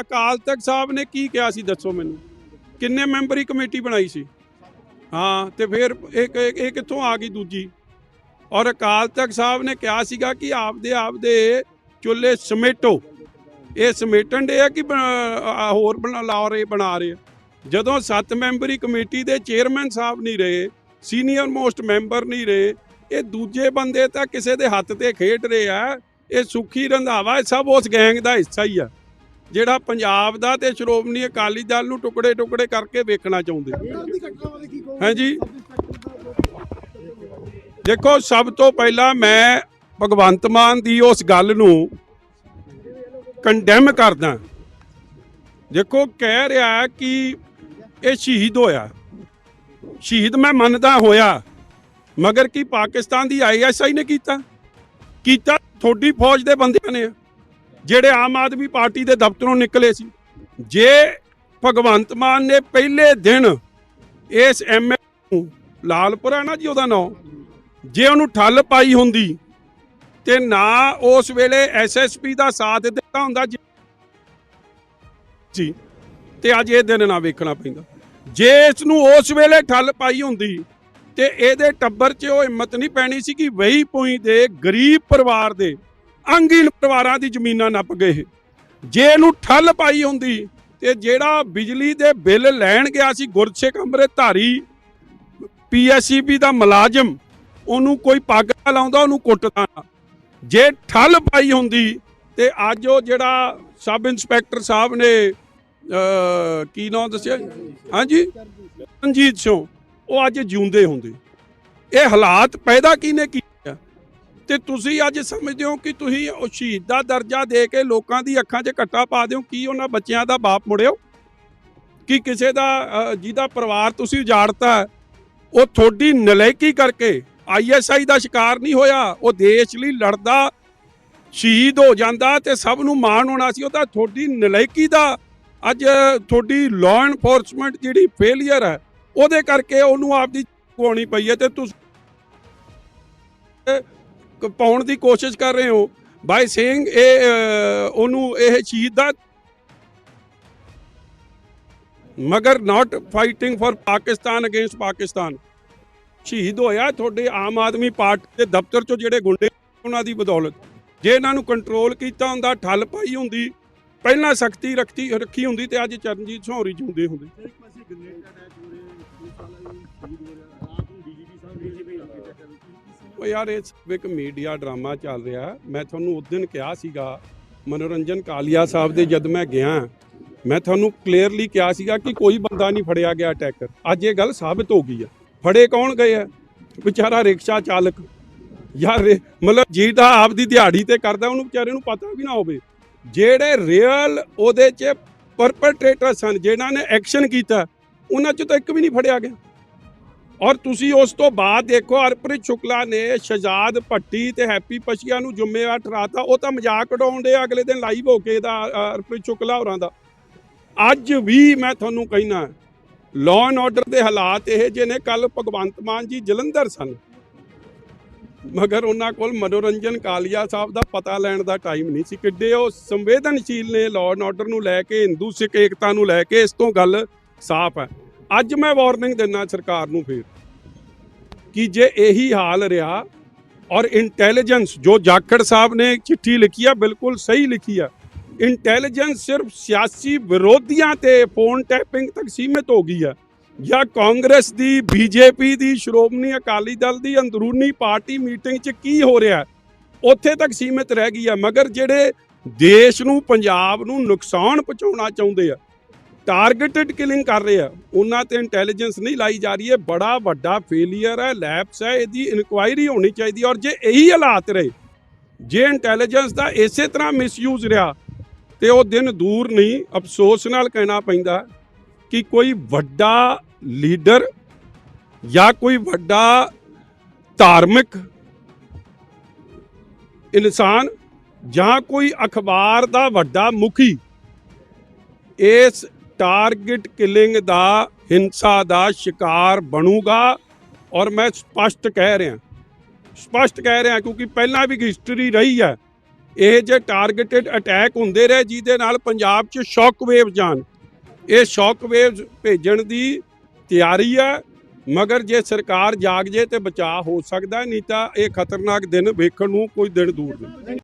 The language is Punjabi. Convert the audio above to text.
ਅਕਾਲ ਤਖਤ ਸਾਹਿਬ ਨੇ ਕੀ ਕਿਹਾ ਸੀ ਦੱਸੋ ਮੈਨੂੰ? ਕਿੰਨੇ ਮੈਂਬਰੀ ਕਮੇਟੀ ਬਣਾਈ ਸੀ? ਹਾਂ, ਤੇ ਫਿਰ ਇਹ ਇਹ ਕਿੱਥੋਂ ਆ ਗਈ ਦੂਜੀ? ਔਰ ਅਕਾਲ ਤਖਤ ਸਾਹਿਬ ਨੇ ਕਿਹਾ ਸੀਗਾ ਕਿ ਆਪਦੇ ਆਪਦੇ ਚੁੱਲ੍ਹੇ ਸਮੇਟੋ। ਇਹ ਸਮੇਟਣ ਦੇ ਆ ਕਿ ਹੋਰ ਬਣਾ ਲਾ ਰਹੇ ਬਣਾ ਰਹੇ ਜਦੋਂ ਸੱਤ ਮੈਂਬਰੀ ਕਮੇਟੀ ਦੇ ਚੇਅਰਮੈਨ ਸਾਹਿਬ ਨਹੀਂ ਰਹੇ, ਸੀਨੀਅਰ ਮੋਸਟ ਮੈਂਬਰ ਨਹੀਂ ਰਹੇ, ਇਹ ਦੂਜੇ ਬੰਦੇ ਤਾਂ ਕਿਸੇ ਦੇ ਹੱਥ ਤੇ ਖੇਡ ਰਹੇ ਆ, ਇਹ ਸੁਖੀ ਰੰਧਾਵਾ ਸਭ ਉਸ ਗੈਂਗ ਦਾ ਹਿੱਸਾ ਹੀ ਆ। ਜਿਹੜਾ ਪੰਜਾਬ ਦਾ ਤੇ ਸ਼੍ਰੋਮਣੀ ਅਕਾਲੀ ਦਲ ਨੂੰ ਟੁਕੜੇ ਟੁਕੜੇ ਕਰਕੇ ਵੇਖਣਾ ਚਾਹੁੰਦੇ। ਹਾਂਜੀ। ਦੇਖੋ, ਸਭ ਤੋਂ ਪਹਿਲਾਂ ਮੈਂ ਭਗਵੰਤ ਮਾਨ ਦੀ ਉਸ ਗੱਲ ਨੂੰ ਕੰਡੈਮ ਕਰਦਾ। ਦੇਖੋ, ਕਹਿ ਰਿਹਾ ਕਿ ਇਹ ਸ਼ਹੀਦ ਹੋਇਆ। ਸ਼ਹੀਦ ਮੈਂ ਮੰਨਦਾ ਹੋਇਆ, ਮਗਰ ਕੀ ਪਾਕਿਸਤਾਨ ਦੀ ਆਈਐਸਆਈ ਨੇ ਕੀਤਾ? ਕੀਤਾ ਥੋੜੀ ਫੌਜ ਦੇ ਬੰਦਿਆਂ ਨੇ। ਜਿਹੜੇ ਆਮ ਆਦਮੀ ਪਾਰਟੀ ਦੇ ਦਫ਼ਤਰੋਂ ਨਿਕਲੇ ਸੀ, ਜੇ ਭਗਵੰਤ ਮਾਨ ਨੇ ਪਹਿਲੇ ਦਿਨ ਇਸ ਐਮਐਲ ਨੂੰ ਲਾਲਪੁਰਾ ਨਾ ਜੀ ਉਹਦਾ ਨਾਮ, ਜੇ ਉਹਨੂੰ ਠੱਲ ਪਾਈ ਹੁੰਦੀ ਤੇ ਨਾ ਉਸ ਵੇਲੇ ਐਸਐਸਪੀ ਦਾ ਸਾਥ ਦਿੱਤਾ ਹੁੰਦਾ ਜੀ- ਤੇ ਅੱਜ ਇਹ ਦਿਨ ਨਾ ਵੇਖਣਾ ਪੈਂਦਾ। ਜੇ ਇਸ ਨੂੰ ਉਸ ਵੇਲੇ ਠੱਲ ਪਾਈ ਹੁੰਦੀ ਤੇ ਇਹਦੇ ਟੱਬਰ 'ਚ ਉਹ ਹਿੰਮਤ ਨਹੀਂ ਪੈਣੀ ਸੀ ਕਿ ਵਹੀ ਪੂਈ ਦੇ ਗਰੀਬ ਪਰਿਵਾਰ ਦੇ ਅੰਗਹੀਣ ਪਰਿਵਾਰਾਂ ਦੀ ਜ਼ਮੀਨਾਂ ਨੱਪ ਗਏ ਜੇ ਇਹਨੂੰ ਠੱਲ ਪਾਈ ਹੁੰਦੀ, ਤੇ ਜਿਹੜਾ ਬਿਜਲੀ ਦੇ ਬਿੱਲ ਲੈਣ ਗਿਆ ਸੀ ਗੁਰਸੇਖ ਅੰਮ੍ਰਿਤਧਾਰੀ ਪੀਐਸਸੀਬੀ ਦਾ ਮੁਲਾਜ਼ਮ, ਉਹਨੂੰ ਕੋਈ ਪੱਗ ਲਾਉਂਦਾ, ਉਹਨੂੰ ਕੁੱਟਦਾ ਜੇ ਠੱਲ ਪਾਈ ਹੁੰਦੀ, ਤੇ ਅੱਜ ਉਹ ਜਿਹੜਾ ਸਬ ਇੰਸਪੈਕਟਰ ਸਾਹਿਬ ਨੇ ਕੀ ਨਾਮ ਦੱਸਿਆ? ਹਾਂਜੀ? ਰਣਜੀਤ ਸਿੰਘ, ਉਹ ਅੱਜ ਜਿਉਂਦੇ ਹੁੰਦੇ। ਇਹ ਹਾਲਾਤ ਪੈਦਾ ਕਿਹਨੇ ਕੀਤੇ? ਤੇ ਤੁਸੀਂ ਅੱਜ ਸਮਝਦੇ ਹੋ ਕਿ ਤੁਸੀਂ ਉਹ ਸ਼ਹੀਦ ਦਾ ਦਰਜਾ ਦੇ ਕੇ ਲੋਕਾਂ ਦੀ ਅੱਖਾਂ 'ਚ ਘੱਟਾ ਪਾ ਦਿਓ, ਕੀ ਉਹਨਾਂ ਬੱਚਿਆਂ ਦਾ ਬਾਪ ਮੁੜਿਓ? ਕਿ ਕਿਸੇ ਦਾ ਜਿਹਦਾ ਪਰਿਵਾਰ ਤੁਸੀਂ ਉਜਾੜਤਾ, ਉਹ ਤੁਹਾਡੀ ਨਲਾਇਕੀ ਕਰਕੇ ਆਈਐਸਆਈ ਦਾ ਸ਼ਿਕਾਰ ਨਹੀਂ ਹੋਇਆ, ਉਹ ਦੇਸ਼ ਲਈ ਲੜਦਾ, ਸ਼ਹੀਦ ਹੋ ਜਾਂਦਾ ਤੇ ਸਭ ਨੂੰ ਮਾਣ ਹੋਣਾ ਸੀ, ਉਹ ਤਾਂ ਤੁਹਾਡੀ ਨਲਾਇਕੀ ਦਾ ਅੱਜ ਤੁਹਾਡੀ ਲਾਅ ਐਨਫੋਰਸਮੈਂਟ ਜਿਹੜੀ ਫੇਲਿਅਰ ਹੈ, ਉਹਦੇ ਕਰਕੇ ਉਹਨੂੰ ਆਪਦੀ ਕੋਣੀ ਪਈ ਹੈ ਤੇ ਤੁਸੀਂ ਪਾਉਣ ਦੀ ਕੋਸ਼ਿਸ਼ ਕਰ ਰਹੇ ਹੋ। ਬਾਈ ਸਿੰਘ, ਇਹ ਉਹਨੂੰ ਇਹ ਸ਼ਹੀਦ ਦਾ ਮਗਰ not fighting for Pakistan against Pakistan. ਸ਼ਹੀਦ ਹੋਇਆ ਤੁਹਾਡੇ ਆਮ ਆਦਮੀ ਪਾਰਟੀ ਦੇ ਦਫ਼ਤਰ ਚੋਂ ਜਿਹੜੇ ਗੁੰਡੇ, ਉਹਨਾਂ ਦੀ ਬਦੌਲਤ। ਜੇ ਇਹਨਾਂ ਨੂੰ ਕੰਟਰੋਲ ਕੀਤਾ ਹੁੰਦਾ, ਠੱਲ ਪਾਈ ਹੁੰਦੀ, ਪਹਿਲਾਂ ਸਖਤੀ ਰੱਖੀ ਰੱਖੀ ਹੁੰਦੀ ਤੇ ਅੱਜ ਚਰਨਜੀਤ ਸੌਰੀ ਜਿਉਂਦੇ ਹੁੰਦੇ। ਉਹ ਯਾਰ, ਇਹ ਸਭ ਇੱਕ ਮੀਡੀਆ ਡਰਾਮਾ ਚੱਲ ਰਿਹਾ। ਮੈਂ ਤੁਹਾਨੂੰ ਉਸ ਦਿਨ ਕਿਹਾ ਸੀਗਾ, ਮਨੋਰੰਜਨ ਕਾਲੀਆ ਸਾਹਿਬ ਦੇ ਜਦ ਮੈਂ ਗਿਆ, ਮੈਂ ਤੁਹਾਨੂੰ ਕਲੀਅਰਲੀ ਕਿਹਾ ਸੀਗਾ ਕਿ ਕੋਈ ਬੰਦਾ ਨਹੀਂ ਫੜਿਆ ਗਿਆ ਅਟੈਕਰ ਅੱਜ ਇਹ ਗੱਲ ਸਾਬਤ ਹੋ ਗਈ ਆ। ਫੜੇ ਕੌਣ ਗਏ ਆ? ਵਿਚਾਰਾ ਰਿਕਸ਼ਾ ਚਾਲਕ। ਯਾਰ, ਇਹ- ਮਤਲਬ ਜਿਹਦਾ ਆਪਦੀ ਦਿਹਾੜੀ ਤੇ ਕਰਦਾ, ਉਹਨੂੰ ਵਿਚਾਰੇ ਨੂੰ ਪਤਾ ਵੀ ਨਾ ਹੋਵੇ। ਜਿਹੜੇ ਰੀਅਲ ਉਹਦੇ 'ਚ ਪਰਪਟਰੇਟਰ ਸਨ ਜਿਨ੍ਹਾਂ ਨੇ ਐਕਸ਼ਨ ਕੀਤਾ, ਉਹਨਾਂ 'ਚ ਤਾਂ ਇੱਕ ਵੀ ਨਹੀਂ ਫੜਿਆ ਗਿਆ। ਔਰ ਤੁਸੀਂ ਉਸ ਤੋਂ ਬਾਅਦ ਦੇਖੋ, ਹਰਪ੍ਰੀਤ ਸ਼ੁਕਲਾ ਨੇ ਸ਼ਹਜ਼ਾਦ ਭੱਟੀ ਤੇ ਹੈਪੀ ਪਸ਼ੀਆ ਨੂੰ ਜ਼ਿੰਮੇਵਾਰ ਠਹਿਰਾਤਾ। ਉਹ ਤਾਂ ਮਜ਼ਾਕ ਉਡਾਉਂਦੇ ਆ ਅਗਲੇ ਦਿਨ ਲਾਈਵ ਹੋ ਕੇ ਦਾ ਹਰਪ੍ਰੀਤ ਸ਼ੁਕਲਾ ਹੋਰਾਂ ਦਾ। ਅੱਜ ਵੀ ਮੈਂ ਤੁਹਾਨੂੰ ਕਹਿਣਾ ਲਾਅ ਐਂਡ ਆਰਡਰ ਦੇ ਹਾਲਾਤ ਇਹ ਜਿਹੇ ਨੇ ਕੱਲ ਭਗਵੰਤ ਮਾਨ ਜੀ ਜਲੰਧਰ ਸਨ। ਮਗਰ ਉਹਨਾਂ ਕੋਲ ਮਨੋਰੰਜਨ ਕਾਲੀਆ ਸਾਹਿਬ ਦਾ ਪਤਾ ਲੈਣ ਦਾ ਟਾਈਮ ਨਹੀਂ ਸੀ ਕਿੱਡੇ। ਉਹ ਸੰਵੇਦਨਸ਼ੀਲ ਨੇ ਲਾਅ ਐਂਡ ਆਰਡਰ ਨੂੰ ਲੈ ਕੇ, ਹਿੰਦੂ ਸਿੱਖ ਏਕਤਾ ਨੂੰ ਲੈ ਕੇ, ਇਸ ਤੋਂ ਗੱਲ ਸਾਫ਼ ਹੈ। ਅੱਜ ਮੈਂ ਵਾਰਨਿੰਗ ਦਿੰਦਾ ਸਰਕਾਰ ਨੂੰ ਫੇਰ ਕਿ ਜੇ ਇਹੀ ਹਾਲ ਰਿਹਾ ਔਰ ਇੰਟੈਲੀਜੈਂਸ ਜੋ ਜਾਖੜ ਸਾਹਿਬ ਨੇ ਚਿੱਠੀ ਲਿਖੀ ਆ, ਬਿਲਕੁਲ ਸਹੀ ਲਿਖੀ ਆ ਇੰਟੈਲੀਜੈਂਸ ਸਿਰਫ ਸਿਆਸੀ ਵਿਰੋਧੀਆਂ ਤੇ ਫੋਨ ਟੈਪਿੰਗ ਤੱਕ ਸੀਮਿਤ ਹੋ ਗਈ ਆ ਜਾਂ ਕਾਂਗਰਸ ਦੀ, ਬੀਜੇਪੀ ਦੀ, ਸ਼੍ਰੋਮਣੀ ਅਕਾਲੀ ਦਲ ਦੀ, ਅੰਦਰੂਨੀ ਪਾਰਟੀ ਮੀਟਿੰਗ 'ਚ ਕੀ ਹੋ ਰਿਹਾ, ਉੱਥੇ ਤੱਕ ਸੀਮਿਤ ਰਹਿ ਗਈ ਆ, ਮਗਰ ਜਿਹੜੇ ਦੇਸ਼ ਨੂੰ, ਪੰਜਾਬ ਨੂੰ ਨੁਕਸਾਨ ਪਹੁੰਚਾਉਣਾ ਚਾਹੁੰਦੇ ਆ ਟਾਰਗੇਟਡ ਕਿਲਿੰਗ ਕਰ ਰਹੇ ਆ। ਉਹਨਾਂ ਤੇ ਇੰਟੈਲੀਜੈਂਸ ਨਹੀਂ ਲਾਈ ਜਾ ਰਹੀ ਹੈ। ਬੜਾ ਵੱਡਾ ਫੇਲਿਅਰ ਹੈ ਲੈਪਸ ਹੈ। ਇਹਦੀ ਇਨਕੁਆਇਰੀ ਹੋਣੀ ਚਾਹੀਦੀ ਔਰ ਜੇ ਇਹੀ ਹਾਲਾਤ ਰਹੇ, ਜੇ ਇੰਟੈਲੀਜੈਂਸ ਦਾ ਇਸੇ ਤਰ੍ਹਾਂ ਮਿਸਯੂਜ਼ ਰਿਹਾ, ਤੇ ਉਹ ਦਿਨ ਦੂਰ ਨਹੀਂ, ਅਫਸੋਸ ਨਾਲ ਕਹਿਣਾ ਪੈਂਦਾ ਕਿ ਕੋਈ ਵੱਡਾ ਲੀਡਰ ਜਾਂ ਕੋਈ ਵੱਡਾ ਧਾਰਮਿਕ ਇਨਸਾਨ ਜਾਂ ਕੋਈ ਅਖਬਾਰ ਦਾ ਵੱਡਾ ਮੁਖੀ ਇਸ ਟਾਰਗੇਟ ਕਿਲਿੰਗ ਦਾ ਹਿੰਸਾ ਦਾ ਸ਼ਿਕਾਰ ਬਣੂਗਾ। ਔਰ ਮੈਂ ਸਪਸ਼ਟ ਕਹਿ ਰਿਹਾ, ਸਪਸ਼ਟ ਕਹਿ ਰਿਹਾ ਕਿਉਂਕਿ ਪਹਿਲਾਂ ਵੀ ਹਿਸਟਰੀ ਰਹੀ ਹੈ। ਇਹ ਜੇ ਟਾਰਗੇਟਡ ਅਟੈਕ ਹੁੰਦੇ ਰਹੇ, ਜਿਹਦੇ ਨਾਲ ਪੰਜਾਬ 'ਚ ਸ਼ੌਕ ਵੇਵ ਜਾਣ। ਇਹ ਸ਼ੌਕ ਵੇਵਸ ਭੇਜਣ ਦੀ ਤਿਆਰੀ ਹੈ, ਮਗਰ ਜੇ ਸਰਕਾਰ ਜਾਗ ਜੇ ਤੇ ਬਚਾਅ ਹੋ ਸਕਦਾ, ਨਹੀਂ ਤਾਂ ਇਹ ਖਤਰਨਾਕ ਦਿਨ ਵੇਖਣ ਨੂੰ ਕੋਈ ਦਿਨ ਦੂਰ ਨਹੀਂ।